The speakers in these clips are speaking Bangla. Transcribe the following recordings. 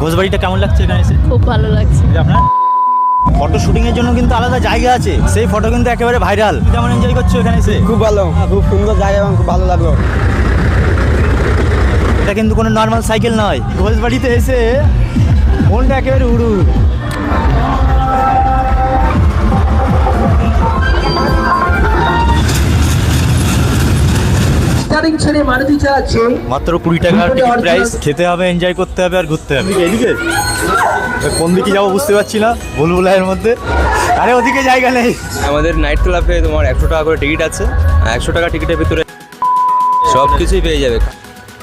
ঘোষবাড়িটা কেমন লাগছে এখানে এসে? খুব ভালো লাগছে। আপনার? ফটো শুটিং এর জন্য কিন্তু আলাদা জায়গা আছে। সেই ফটো কিন্তু একেবারে ভাইরাল কেমন এনজয় করছ এখানে এসে? খুব ভালো। খুব সুন্দর জায়গা এবং খুব ভালো লাগল। এটা কিন্তু কোনো নর্মাল সাইকেল নয়। ঘোষবাড়িতে এসে মনটা একেবারে উড়ু। স্টারিং ছেড়ে মারুতি চালাচ্ছে মাত্র কুড়ি টাকা টিকিট প্রাইস খেতে হবে এনজয় করতে হবে আর ঘুরতে হবে এদিকে কোন দিকে যাবো বুঝতে পারছি না বুলবুলাইয়ের মধ্যে আরে ওদিকে জায়গা নেই আমাদের নাইট ক্লাবে তোমার একশো টাকা করে টিকিট আছে একশো টাকা টিকিটের ভিতরে সব কিছুই পেয়ে যাবে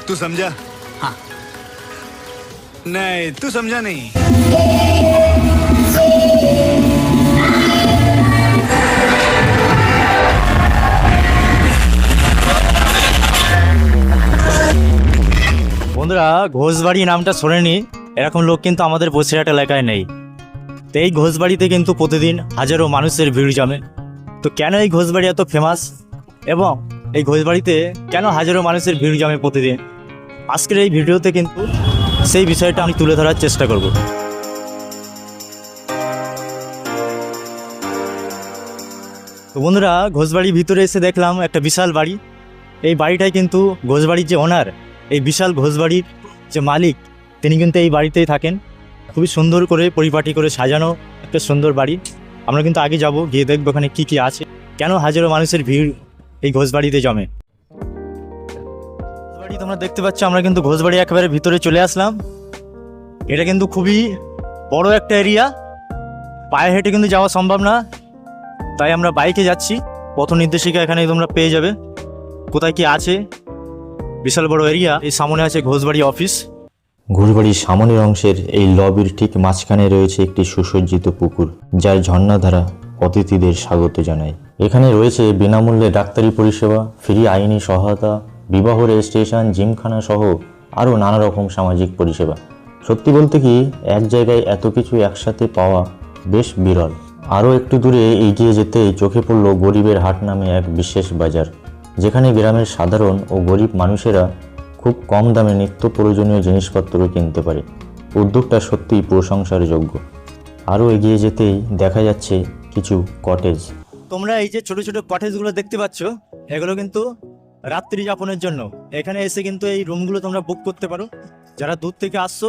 तू समझा हाँ नहीं तू समझा नहीं বন্ধুরা, ঘোষবাড়ি নামটা শোনেনি এরকম লোক কিন্তু আমাদের বসিরহাট এলাকায় নেই। তো এই ঘোষবাড়িতে কিন্তু প্রতিদিন হাজারো মানুষের ভিড় জমে। তো কেন এই ঘোষবাড়ি এত ফেমাস এবং এই ঘোষবাড়িতে কেন হাজারো মানুষের ভিড় জমে প্রতিদিন? আজকের এই ভিডিওতে কিন্তু সেই বিষয়টা আমি তুলে ধরার চেষ্টা করব। তো বন্ধুরা, ঘোষবাড়ির ভিতরে এসে দেখলাম একটা বিশাল বাড়ি। এই বাড়িটাই কিন্তু ঘোষবাড়ির যে ওনার এই বিশাল ঘোষবাড়ির যে মালিক, তিনি কিন্তু এই বাড়িতেই থাকেন। খুবই সুন্দর করে পরিপাটি করে সাজানো একটা সুন্দর বাড়ি। আমরা কিন্তু আগে যাব, গিয়ে দেখব ওখানে কী কী আছে। কেন হাজারো মানুষের ভিড় এই ঘোষবাড়িতে জমে? ঘোষবাড়ি তোমরা দেখতে পাচ্ছ, আমরা কিন্তু ঘোষবাড়ি একেবারে ভিতরে চলে আসলাম। এটা কিন্তু খুবই বড় একটা এরিয়া। পায়ে হেঁটে কিন্তু যাওয়া সম্ভব না। তাই আমরা বাইকে যাচ্ছি। পথ নির্দেশিকা এখানে তোমরা পেয়ে যাবে। কোথায় কি আছে বিশাল বড় এরিয়া এই সামনে আছে ঘোষবাড়ি অফিস ঘুরবাড়ির সামনের অংশের এই লবির ঠিক মাঝখানে রয়েছে একটি সুসজ্জিত পুকুর, যার ঝর্ণাধারা অতিথিদের স্বাগত জানায়। এখানে রয়েছে বিনামূল্যে ডাক্তারি পরিষেবা, ফ্রি আইনি সহায়তা, বিবাহ রেজিস্ট্রেশন, জিমখানা সহ আরও নানা রকম সামাজিক পরিষেবা। সত্যি বলতে কি, এক জায়গায় এত কিছু একসাথে পাওয়া বেশ বিরল। আরও একটু দূরে এগিয়ে যেতে চোখে পড়ল গরিবের হাট নামে এক বিশেষ বাজার। যেখানে গ্রামের সাধারণ ও গরিব মানুষেরা খুব কম দামে নিত্য প্রয়োজনীয় জিনিসপত্র কিনতে পারে। উদ্যোগটা সত্যিই প্রশংসার যোগ্য আরও এগিয়ে যেতেই দেখা যাচ্ছে কিছু কটেজ তোমরা এই যে ছোট ছোট কটেজগুলো দেখতে পাচ্ছ, এগুলো কিন্তু রাত্রি যাপনের জন্য। এখানে এসে কিন্তু এই রুমগুলো তোমরা বুক করতে পারো। যারা দূর থেকে আসছো,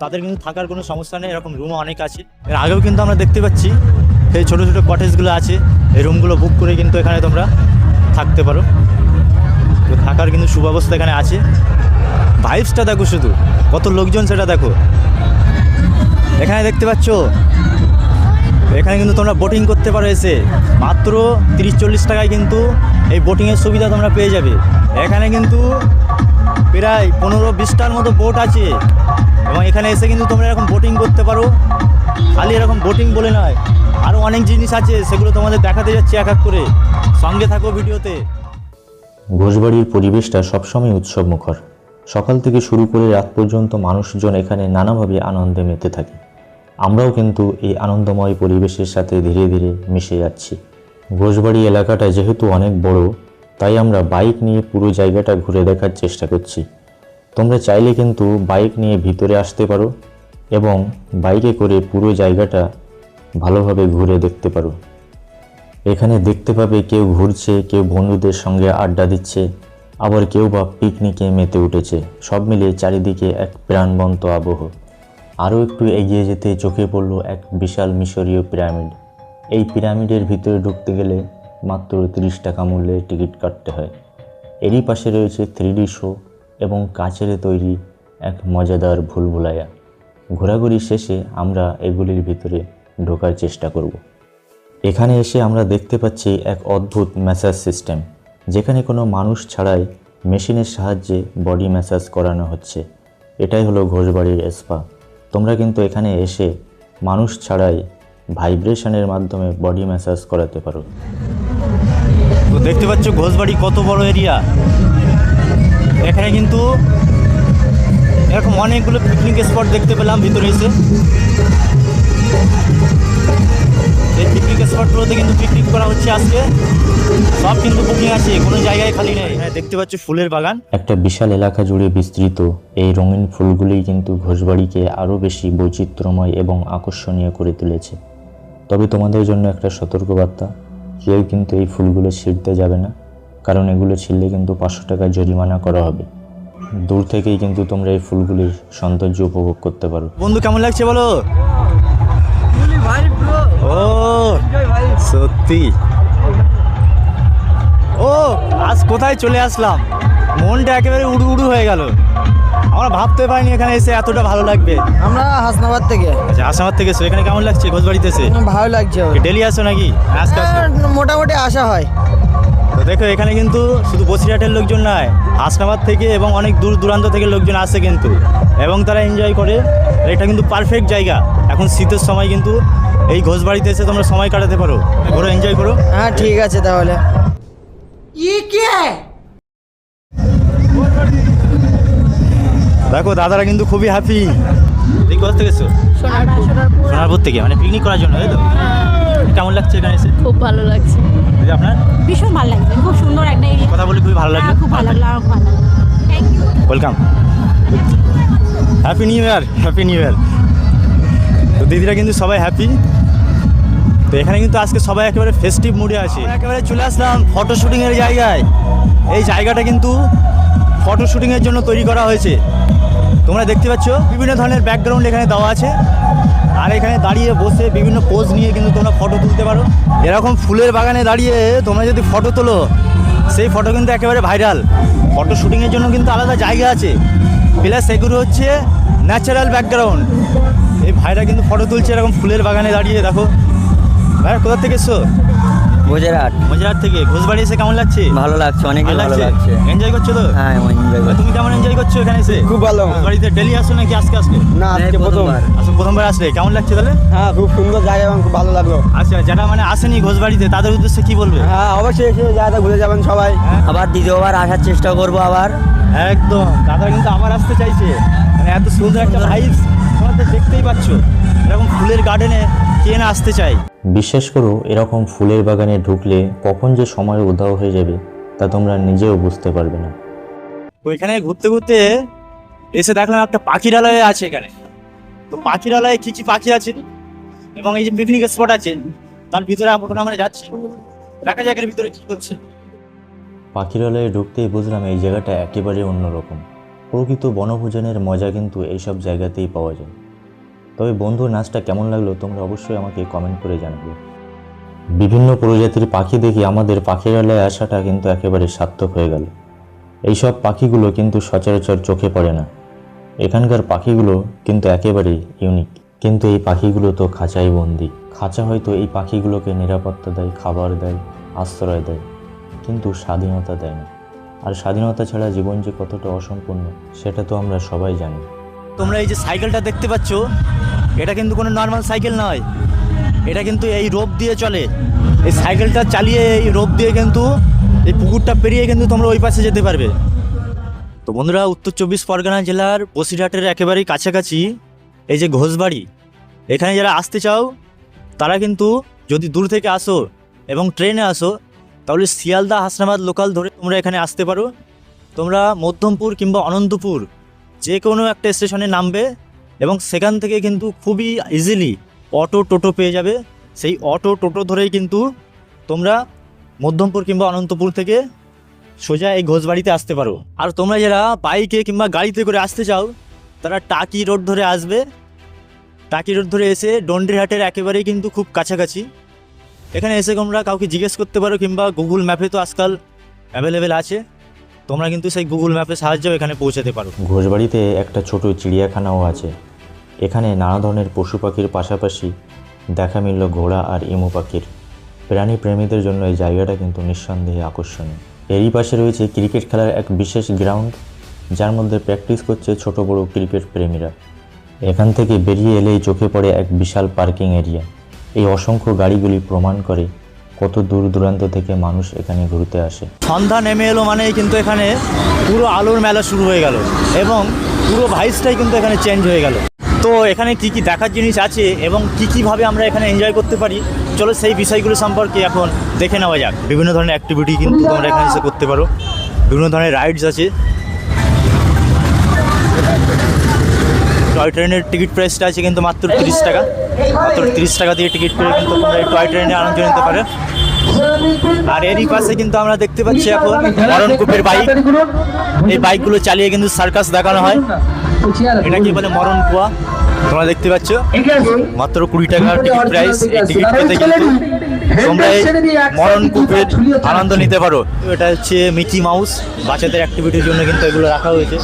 তাদের কিন্তু থাকার কোনো সমস্যা নেই। এরকম রুমও অনেক আছে। এর আগেও কিন্তু আমরা দেখতে পাচ্ছি, এই ছোট ছোট কটেজগুলো আছে। এই রুমগুলো বুক করে কিন্তু এখানে তোমরা থাকতে পারো। তো থাকার কিন্তু সুব্যবস্থা এখানে আছে। ভাইবসটা দেখো শুধু। কত লোকজন সেটা দেখো। এখানে দেখতে পাচ্ছ? এখানে কিন্তু তোমরা বোটিং করতে পারো এসে। মাত্র তিরিশ চল্লিশ টাকায় কিন্তু এই বোটিংয়ের সুবিধা তোমরা পেয়ে যাবে। এখানে কিন্তু প্রায় পনেরো বিশটার মতো বোট আছে। এবং এখানে এসে কিন্তু তোমরা এরকম বোটিং করতে পারো। খালি এরকম বোটিং বলে নয়। আরও অনেক জিনিস আছে, সেগুলো তোমাদের দেখাতে যাচ্ছি এক এক করে। সঙ্গে থাকো ভিডিওতে। ঘোষবাড়ির পরিবেশটা সবসময় উৎসব মুখর সকাল থেকে শুরু করে রাত পর্যন্ত মানুষজন এখানে নানাভাবে আনন্দে মেতে থাকে। আমরাও কিন্তু এই আনন্দময় পরিবেশের সাথে ধীরে ধীরে মিশে যাচ্ছি। ঘোষবাড়ি এলাকাটা যেহেতু অনেক বড়, তাই আমরা বাইক নিয়ে পুরো জায়গাটা ঘুরে দেখার চেষ্টা করছি। তোমরা চাইলে কিন্তু বাইক নিয়ে ভিতরে আসতে পারো। এবং বাইকে করে পুরো জায়গাটা ভালোভাবে ঘুরে দেখতে পারো। এখানে দেখতে পাবে কেউ ঘুরছে, কেউ বন্ধুদের সঙ্গে আড্ডা দিচ্ছে, আবার কেউ বা পিকনিকে মেতে উঠেছে। সব মিলিয়ে চারিদিকে এক প্রাণবন্ত আবহ। আরও একটু এগিয়ে যেতে চোখে পড়ল এক বিশাল মিশরীয় পিরামিড। এই পিরামিডের ভিতরে ঢুকতে গেলে মাত্র তিরিশ টাকা মূল্যের টিকিট কাটতে হয়। এরই পাশে রয়েছে থ্রি শো এবং কাচের তৈরি এক মজাদার ভুলভুলাইয়া। ঘোরাঘুরি শেষে আমরা এগুলির ভিতরে ঢোকার চেষ্টা করব। এখানে এসে আমরা দেখতে পাচ্ছি এক অদ্ভুত ম্যাসাজ সিস্টেম, যেখানে কোনো মানুষ ছাড়াই মেশিনের সাহায্যে বডি ম্যাসাজ করানো হচ্ছে। এটাই হলো ঘোষবাড়ির স্পা। তোমরা কিন্তু এখানে এসে মানুষ ছাড়াই ভাইব্রেশনের মাধ্যমে বডি ম্যাসাজ করাতে পারো। দেখতে পাচ্ছ ঘোষবাড়ি কত বড় এরিয়া? এখানে কিন্তু এরকম অনেকগুলো পিকনিক স্পট দেখতে পেলাম ভিতরে এসে। এই পিকনিক স্পটগুলোতে কিন্তু পিকনিক করা হচ্ছে আজকে। সব কিন্তু বুকিং আছে কোনো জায়গায় খালি নেই। হ্যাঁ দেখতে পাচ্ছ ফুলের বাগান। একটা বিশাল এলাকা জুড়ে বিস্তৃত। এই রঙিন ফুলগুলোই কিন্তু ঘোষবাড়িকে আরও বেশি বৈচিত্র্যময় এবং আকর্ষণীয় করে তুলেছে। তবে তোমাদের জন্য একটা সতর্কবার্তা কেউ কিন্তু এই ফুলগুলো ছিঁড়তে যাবে না কারণ এগুলো ছিঁড়লে কিন্তু পাঁচশো টাকা জরিমানা করা হবে। দূর থেকেই কিন্তু তোমরা এই ফুলগুলির সৌন্দর্য উপভোগ করতে পারো। বন্ধু কেমন লাগছে বলো? ও সত্যি। ও আজ কোথায় চলে আসলাম? মনটা একেবারে উড়ু উড়ু হয়ে গেল। আমরা ভাবতে পারিনি এখানে এসে এতটা ভালো লাগবে। আমরা হাসনাবাদ থেকে। আচ্ছা আসামার থেকে এসো। এখানে কেমন লাগছে? ঘোষবাড়িতে এসে। ভালো লাগছে। ডেলি আসো নাকি? আজকে মোটামুটি আসা হয়। তো দেখো এখানে কিন্তু শুধু বসিরহাটের লোকজন নয় হাসনাবাদ থেকে এবং অনেক দূর দূরান্ত থেকে লোকজন আসে কিন্তু। এবং তারা এনজয় করে। এটা কিন্তু পারফেক্ট জায়গা। এখন শীতের সময় কিন্তু এই ঘোষবাড়িতে এসে তোমরা সময় কাটাতে পারো। ঘোরো এনজয় করো। হ্যাঁ ঠিক আছে তাহলে। দেখো দাদারা কিন্তু খুবই হ্যাপি তুই কোথা থেকে এসো সোনারপুর। থেকে মানে পিকনিক করার জন্য তাই তো? কেমন লাগছে এখানে এসে? খুব ভালো লাগছে। দিদি আপনার? ভীষণ ভালো লাগছে খুব সুন্দর একটা এরিয়া কথা বলে খুবই ভালো লাগল। খুব ভালো লাগল আমার ভালো লাগল। Thank you welcome happy new year happy new year তো দিদিরা কিন্তু সবাই হ্যাপি তো এখানে কিন্তু আজকে সবাই একেবারে ফেস্টিভ মুডে আছে। একেবারে চলে আসলাম ফটো শুটিংয়ের জায়গায়। এই জায়গাটা কিন্তু ফটো শুটিংয়ের জন্য তৈরি করা হয়েছে। তোমরা দেখতে পাচ্ছ বিভিন্ন ধরনের ব্যাকগ্রাউন্ড এখানে দেওয়া আছে। আর এখানে দাঁড়িয়ে বসে বিভিন্ন পোজ নিয়ে কিন্তু তোমরা ফটো তুলতে পারো। এরকম ফুলের বাগানে দাঁড়িয়ে তোমরা যদি ফটো তোলো, সেই ফটো কিন্তু একেবারে ভাইরাল ফটো শ্যুটিংয়ের জন্য কিন্তু আলাদা জায়গা আছে। প্লাস এগুলো হচ্ছে ন্যাচারাল ব্যাকগ্রাউন্ড এই ভাইরা কিন্তু ফটো তুলছে এরকম ফুলের বাগানে দাঁড়িয়ে, দেখো। ভাইরা কোথা থেকে এসছো? গুজরাট মজাহাট থেকে। ঘোষবাড়ি এসে কেমন লাগছে? ভালো লাগছে অনেক ভালো লাগছে? এনজয় করছ তো? হ্যাঁ এনজয় তুমি কেমন এনজয় করছ এখানে এসে? খুব ভালো। বাড়িতে ডেলি আসো নাকি আজকে আজকে? না আজকে প্রথম। আসো প্রথমবার আসলে। কেমন লাগছে তাহলে? হ্যাঁ খুব সুন্দর জায়গা এবং খুব ভালো লাগল। আচ্ছা যারা মানে আসেনি ঘোষবাড়িতে তাদের উদ্দেশ্যে কি বলবে? হ্যাঁ অবশ্যই এসে জায়গাটা ঘুরে যাবেন সবাই। আবার দ্বিতীয়বার আসার চেষ্টা করব আবার। একদম। দাদা কিন্তু আবার আসতে চাইছে। মানে এত সুন্দর একটা ভাইবস তোমাদের দেখতেই পাচ্ছ। এরকম ফুলের গার্ডেনে কে না আসতে চাই বিশ্বাস করো এরকম ফুলের বাগানে ঢুকলে কখন যে সময় উধাও হয়ে যাবে তা তোমরা নিজেও বুঝতে পারবে না। তো এখানে ঘুরতে ঘুরতে এসে দেখলাম একটা পাখিরালয় আছে এখানে। তো পাখিরালয়ে কি কি পাখি আছে? এবং এই যে পিকনিক স্পট আছে তার ভিতরে আমরা আমরা যাচ্ছি? দেখা যাক এর ভিতরে কি করছে পাখিরালয়ে ঢুকতেই বুঝলাম এই জায়গাটা একেবারে অন্যরকম। প্রকৃত বনভোজনের মজা কিন্তু এইসব জায়গাতেই পাওয়া যায়। তবে বন্ধু নাচটা কেমন লাগল তোমরা অবশ্যই আমাকে কমেন্ট করে জানাবে। বিভিন্ন প্রজাতির পাখি দেখি আমাদের পাখিরালয়ে আসাটা কিন্তু একেবারে সার্থক হয়ে গেল। এইসব পাখিগুলো কিন্তু সচরাচর চোখে পড়ে না। এখানকার পাখিগুলো কিন্তু একেবারেই ইউনিক কিন্তু এই পাখিগুলো তো খাঁচাই বন্দি। খাঁচা হয়তো এই পাখিগুলোকে নিরাপত্তা দেয়, খাবার দেয়, আশ্রয় দেয়, কিন্তু স্বাধীনতা দেয় না। আর স্বাধীনতা ছাড়া জীবন যে কতটা অসম্পূর্ণ, সেটা তো আমরা সবাই জানি। তোমরা এই যে সাইকেলটা দেখতে পাচ্ছ, এটা কিন্তু কোনো নর্মাল সাইকেল নয়। এটা কিন্তু এই রোপ দিয়ে চলে। এই সাইকেলটা চালিয়ে, এই রোপ দিয়ে কিন্তু এই পুকুরটা পেরিয়ে কিন্তু তোমরা ওই পাশে যেতে পারবে। তো বন্ধুরা, উত্তর চব্বিশ পরগনা জেলার বসিরহাটের একেবারেই কাছাকাছি এই যে ঘোষবাড়ি, এখানে যারা আসতে চাও, তারা কিন্তু যদি দূর থেকে আসো এবং ট্রেনে আসো, তাহলে শিয়ালদা হাসনাবাদ লোকাল ধরে তোমরা এখানে আসতে পারো। তোমরা মধ্যমপুর কিংবা অনন্তপুর যে কোনো একটা স্টেশনে নামবে এবং সেখান থেকে কিন্তু খুবই ইজিলি অটো, টোটো পেয়ে যাবে। সেই অটো, টোটো ধরেই কিন্তু তোমরা মধ্যমপুর কিংবা অনন্তপুর থেকে সোজা এই ঘোষবাড়িতে আসতে পারো। আর তোমরা যারা বাইকে কিংবা গাড়িতে করে আসতে চাও, তারা টাকি রোড ধরে আসবে। টাকি রোড ধরে এসে ডন্ডিরহাটের একেবারেই কিন্তু খুব কাছাকাছি। এখানে এসে তোমরা কাউকে জিজ্ঞেস করতে পারো কিংবা গুগল ম্যাপে তো আজকাল অ্যাভেলেবেল আছে। তোমরা কিন্তু সেই গুগল ম্যাপের সাহায্যেও এখানে পৌঁছাতে পারো। ঘোষবাড়িতে একটা ছোট চিড়িয়াখানাও আছে। এখানে নানা ধরনের পশু পাখির পাশাপাশি দেখা মিলল ঘোড়া আর ইমু পাখির। প্রাণী প্রেমীদের জন্য এই জায়গাটা কিন্তু নিঃসন্দেহে আকর্ষণীয়। এরই পাশে রয়েছে ক্রিকেট খেলার এক বিশেষ গ্রাউন্ড, যার মধ্যে প্র্যাকটিস করছে ছোট বড় ক্রিকেট প্রেমীরা। এখান থেকে বেরিয়ে এলেই চোখে পড়ে এক বিশাল পার্কিং এরিয়া। এই অসংখ্য গাড়িগুলি প্রমাণ করে কত দূর দূরান্ত থেকে মানুষ এখানে ঘুরতে আসে। সন্ধ্যা নেমে এলো মানেই কিন্তু এখানে পুরো আলোর মেলা শুরু হয়ে গেল এবং পুরো ভাইসটাই কিন্তু এখানে চেঞ্জ হয়ে গেল। তো এখানে কি কি দেখার জিনিস আছে এবং কি কীভাবে আমরা এখানে এনজয় করতে পারি? চলো সেই বিষয়গুলো সম্পর্কে এখন দেখে নেওয়া যাক। বিভিন্ন ধরনের অ্যাক্টিভিটি কিন্তু তোমরা এখানে এসে করতে পারো। বিভিন্ন ধরনের রাইডস আছে। টয় ট্রেনের টিকিট প্রাইসটা আছে কিন্তু মাত্র তিরিশ টাকা। মাত্র তিরিশ টাকা দিয়ে টিকিট করে কিন্তু তোমরা এই টয় ট্রেনে আনন্দ নিতে পারো। আর এরই পাশে কিন্তু আমরা দেখতে পাচ্ছি এখন মরণকূপের বাইক এই বাইকগুলো চালিয়ে কিন্তু সার্কাস দেখানো হয়। এটা কি বলে মরণ কুয়া? তোমরা দেখতে পাচ্ছ। মাত্র কুড়ি টাকা টিকিট প্রাইস এই টিকিট পেতে কিন্তু তোমরা এই মরণ কূপের আনন্দ নিতে পারো। এটা হচ্ছে মিকি মাউস বাচ্চাদের অ্যাক্টিভিটির জন্য কিন্তু এগুলো রাখা হয়েছে।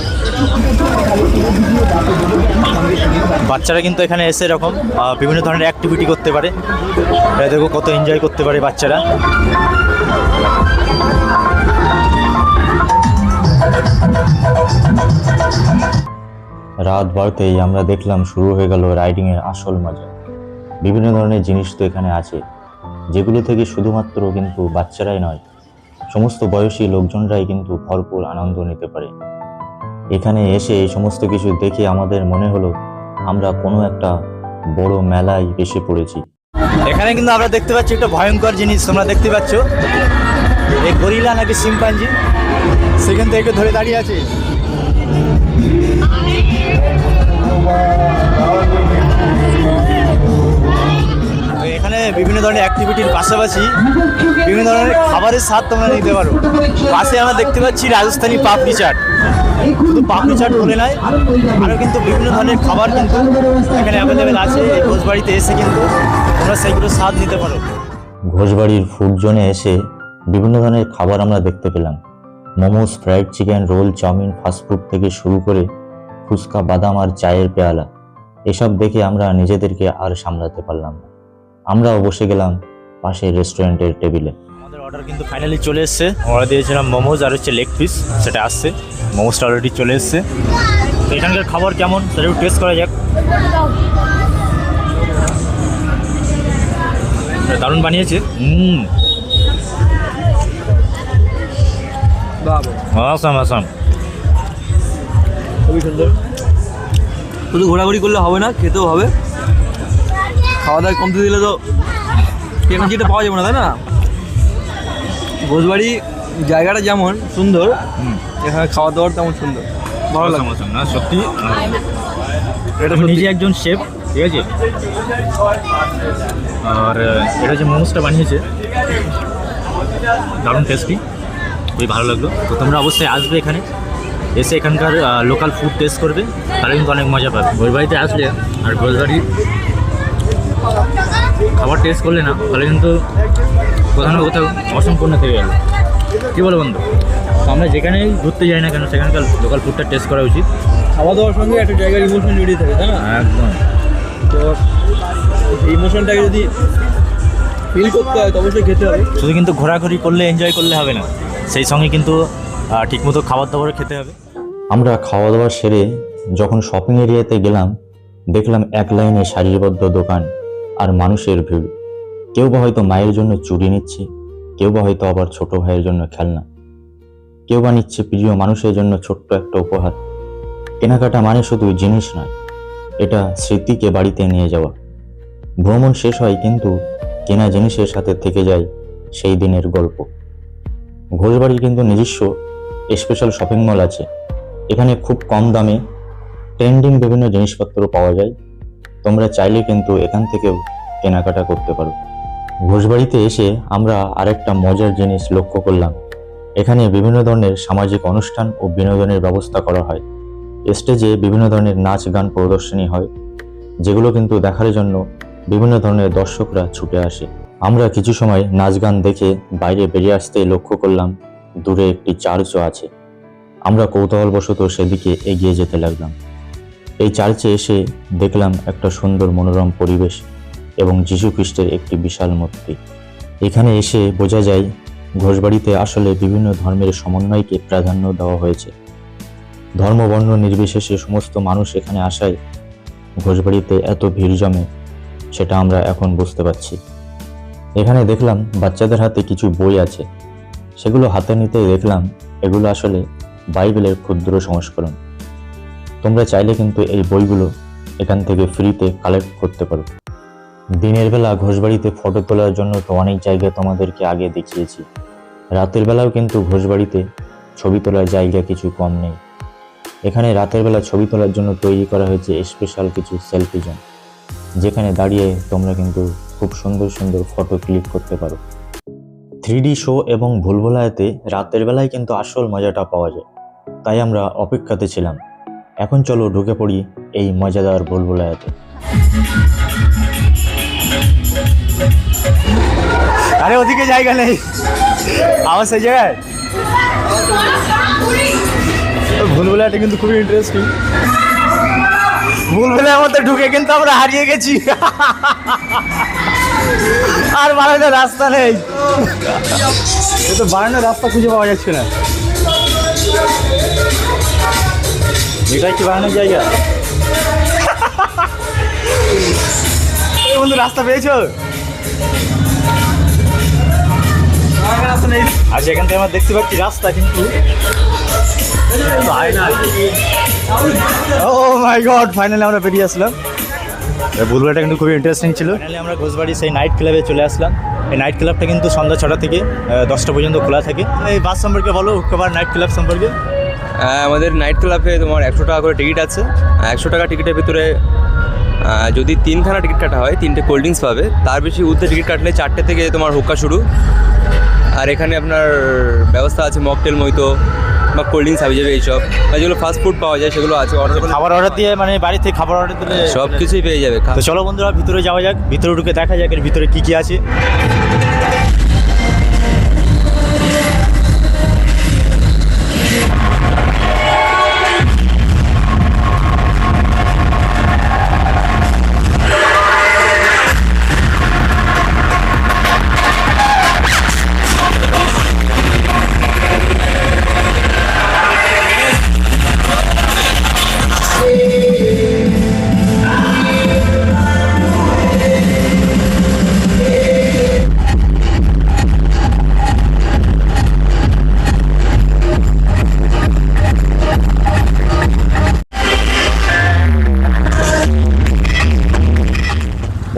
বাচ্চারা কিন্তু এখানে এসে এরকম বিভিন্ন ধরনের অ্যাক্টিভিটি করতে পারে। দেখো কত এনজয় করতে পারে বাচ্চারা। রাত বাড়তেই আমরা দেখলাম শুরু হয়ে গেল রাইডিংয়ের আসল মজা। বিভিন্ন ধরনের জিনিস তো এখানে আছে। যেগুলো থেকে শুধুমাত্র কিন্তু বাচ্চারাই নয়, সমস্ত বয়সী লোকজনরাই কিন্তু ভরপুর আনন্দ নিতে পারে। এখানে এসে এই সমস্ত কিছু দেখে আমাদের মনে হলো, আমরা কোনো একটা বড় মেলায় এসে পড়েছি। এখানে কিন্তু আমরা দেখতে পাচ্ছি একটা ভয়ঙ্কর জিনিস, তোমরা দেখতে পাচ্ছ। এই গরিলা নাকি সিম্পাঞ্জি সে কিন্তু একে ধরে দাঁড়িয়ে আছে। বিভিন্ন ধরনের অ্যাক্টিভিটির পাশাপাশি বিভিন্ন ধরনের খাবারের স্বাদ তোমরা নিতে পারো। পাশে আমরা দেখতে পাচ্ছি রাজস্থানি পাপড়ি চাট। শুধু পাপড়ি চাট বলে নয়, আরও কিন্তু বিভিন্ন ধরনের খাবার কিন্তু এখানে অ্যাভেলেবেল আছে। এই ভোজবাড়িতে এসে কিন্তু তোমরা সেইগুলো স্বাদ নিতে পারো। ঘোষবাড়ির ফুড জোনে এসে বিভিন্ন ধরনের খাবার আমরা দেখতে পেলাম। Momos fried chicken roll chowmein fast food থেকে শুরু করে ফুচকা, বাদাম আর চায়ের পেয়ালা। এসব দেখে আমরা নিজেদেরকে আর সামলাতে পারলাম না। আমরাও বসে গেলাম পাশের রেস্টুরেন্টের টেবিলে। আমাদের অর্ডার কিন্তু ফাইনালি চলে এসছে। অর্ডার দিয়েছিলাম মোমোজ আর হচ্ছে লেগ পিস সেটা আসছে। মোমোজটা অলরেডি চলে এসছে। তো এখানকার খাবার কেমন? সেটা একটু টেস্ট করা যাক। দারুণ বানিয়েছে। হুম। আসাম আসাম খুবই সুন্দর। শুধু ঘোরাঘুরি করলে হবে না খেতেও হবে। খাওয়া দাওয়া কমতে দিলে তো যেটা পাওয়া যাবে না তাই না? ভোজবাড়ি জায়গাটা যেমন সুন্দর এখানে খাওয়া দাওয়ার তেমন সুন্দর। ভালো লাগে। না? সত্যি? এটা নিজে একজন শেফ ঠিক আছে? আর এটা যে মোমোসটা বানিয়েছে দারুণ টেস্টি খুবই ভালো লাগল। তো তোমরা অবশ্যই আসবে এখানে এসে এখানকার লোকাল ফুড টেস্ট করবে তাহলে কিন্তু অনেক মজা পাবে। বাড়িতে আসলে আর গোলবাড়ি খাবার টেস্ট করলে না তাহলে কিন্তু কোথাও না কোথাও অসম্পূর্ণ থেকে গেল কী বলো বন্ধু? তো আমরা যেখানেই ঘুরতে যাই না কেন সেখানকার লোকাল ফুডটা টেস্ট করা উচিত। খাওয়া দাওয়ার সঙ্গে একটা জায়গার ইমোশন জড়িয়ে থাকে তাই না? একদম। তো এই ইমোশনটাকে যদি ফিল করতে হয় তো অবশ্যই খেতে হবে। শুধু কিন্তু ঘোরাঘুরি করলে এনজয় করলে হবে না। সেই সঙ্গে কিন্তু ঠিকমতো খাবার দাবারও খেতে হবে। আমরা খাওয়া দাওয়া সেরে যখন শপিং এরিয়াতে গেলাম দেখলাম এক লাইনে সারিবদ্ধ দোকান। আর মানুষের ভিড়। কেউ বা হয়তো মায়ের জন্য চুরি নিচ্ছে, কেউ বা হয়তো আবার ছোট ভাইয়ের জন্য খেলনা। কেউ বা নিচ্ছে প্রিয় মানুষের জন্য ছোট্ট একটা উপহার। কেনাকাটা মানে শুধু জিনিস নয়, এটা স্মৃতিকে বাড়িতে নিয়ে যাওয়া। ভ্রমণ শেষ হয় কিন্তু কেনা জিনিসের সাথে থেকে যায় সেই দিনের গল্প। ঘোষবাড়ির কিন্তু নিজস্ব স্পেশাল শপিং মল আছে। এখানে খুব কম দামে ট্রেন্ডিং বিভিন্ন জিনিসপত্র পাওয়া যায়। তোমরা চাইলে কিন্তু এখান থেকেও কেনাকাটা করতে পারো। ঘোষবাড়িতে এসে আমরা আরেকটা মজার জিনিস লক্ষ্য করলাম। এখানে বিভিন্ন ধরনের সামাজিক অনুষ্ঠান ও বিনোদনের ব্যবস্থা করা হয়। স্টেজে বিভিন্ন ধরনের নাচ গান প্রদর্শনী হয়, যেগুলো কিন্তু দেখার জন্য বিভিন্ন ধরনের দর্শকরা ছুটে আসে। আমরা কিছু সময় নাচ গান দেখে বাইরে বেরিয়ে আসতে লক্ষ্য করলাম, দূরে একটি চার্চও আছে। আমরা কৌতূহলবশত সেদিকে এগিয়ে যেতে লাগলাম। এই চার্চে এসে দেখলাম একটা সুন্দর মনোরম পরিবেশ এবং খ্রিস্টের একটি বিশাল মূর্তি। এখানে এসে বোঝা যায়, ঘোষবাড়িতে আসলে বিভিন্ন ধর্মের সমন্বয়কে প্রাধান্য দেওয়া হয়েছে। ধর্ম বর্ণ নির্বিশেষে সমস্ত মানুষ এখানে আসায় ঘোষবাড়িতে এত ভিড় জমে, সেটা আমরা এখন বুঝতে পারছি। এখানে দেখলাম বাচ্চাদের হাতে কিছু বই আছে। সেগুলো হাতে নিতে দেখলাম এগুলো আসলে বাইবেলের ক্ষুদ্র সংস্করণ। তোমরা চাইলে কিন্তু এই বইগুলো এখান থেকে ফ্রিতে কালেক্ট করতে পারো। দিনের বেলা ঘোষবাড়িতে ফটো তোলার জন্য তো অনেক জায়গা তোমাদেরকে আগে দেখিয়েছি। রাতের বেলাও কিন্তু ঘোষবাড়িতে ছবি তোলার জায়গা কিছু কম নেই। এখানে রাতের বেলা ছবি তোলার জন্য তৈরি করা হয়েছে স্পেশাল কিছু সেলফি জোন যেখানে দাঁড়িয়ে তোমরা কিন্তু খুব সুন্দর সুন্দর ফটো ক্লিক করতে পারো। থ্রি শো এবং ভুলভুলায়াতে রাতের বেলায় কিন্তু আসল মজাটা পাওয়া যায়। তাই আমরা অপেক্ষাতে ছিলাম। এখন চলো ঢুকে পড়ি এই মজাদার ভুলভুলায়াতে আরে ওদিকে জায়গা নেই। আমার সেই জায়গায়? ভুলভুলাটা কিন্তু খুবই ইন্টারেস্টিং ভুলভুলার মধ্যে ঢুকে কিন্তু আমরা হারিয়ে গেছি। আর বানানোর রাস্তা নেই। তো রাস্তা খুঁজে পাওয়া যাচ্ছে না। এটাই কি বানানোর জায়গা? এই বন্ধু রাস্তা পেয়েছ? আচ্ছা এখান থেকে আমরা দেখতে পাচ্ছি রাস্তা কিন্তু। ও মাই গড ফাইনালি আমরা বেরিয়ে আসলাম। ভুলবাটা কিন্তু খুবই ইন্টারেস্টিং ছিল। ফাইনালি আমরা ঘোষবাড়ি সেই নাইট ক্লাবে চলে আসলাম। এই নাইট ক্লাবটা কিন্তু সন্ধ্যা ছটা থেকে দশটা পর্যন্ত খোলা থাকে। এই বাস সম্পর্কে বলো হুক্কাবার নাইট ক্লাব সম্পর্কে? আমাদের নাইট ক্লাবে তোমার একশো টাকা করে টিকিট আছে। একশো টাকা টিকিটের ভিতরে যদি তিনখানা টিকিট কাটা হয় তিনটে কোল্ড ড্রিঙ্কস পাবে তার বেশি ঊর্ধ্বে টিকিট কাটলে চারটে থেকে তোমার হুক্কা শুরু। আর এখানে আপনার ব্যবস্থা আছে মকটেল মইতো বা কোল্ড ড্রিঙ্কস হাবি যাবে এইসব। আর যেগুলো ফাস্ট ফুড পাওয়া যায় সেগুলো আছে। অর্ডার খাবার অর্ডার দিয়ে মানে বাড়ি থেকে খাবার অর্ডার দিলে সব কিছুই পেয়ে যাবে তো চলো বন্ধুরা ভিতরে যাওয়া যাক ভিতরে ঢুকে দেখা যাক এর ভিতরে কী কী আছে।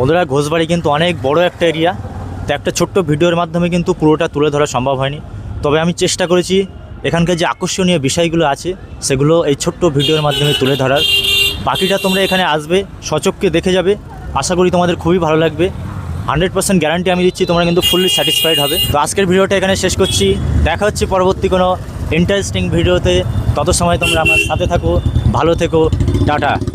বন্ধুরা, ঘোষবাড়ি কিন্তু অনেক বড় একটা এরিয়া তো একটা ছোট্ট ভিডিওর মাধ্যমে কিন্তু পুরোটা তুলে ধরা সম্ভব হয়নি। তবে আমি চেষ্টা করেছি, এখানকার যে আকর্ষণীয় বিষয়গুলো আছে, সেগুলো এই ছোট্ট ভিডিওর মাধ্যমে তুলে ধরার। বাকিটা তোমরা এখানে আসবে সচককে দেখে যাবে। আশা করি তোমাদের খুবই ভালো লাগবে। হান্ড্রেড পার্সেন্ট গ্যারান্টি আমি দিচ্ছি, তোমরা কিন্তু ফুললি স্যাটিসফাইড হবে। তো আজকের ভিডিওটা এখানে শেষ করছি। দেখা হচ্ছে পরবর্তী কোনো ইন্টারেস্টিং ভিডিওতে। তত সময় তোমরা আমার সাথে থাকো, ভালো থেকো, টাটা।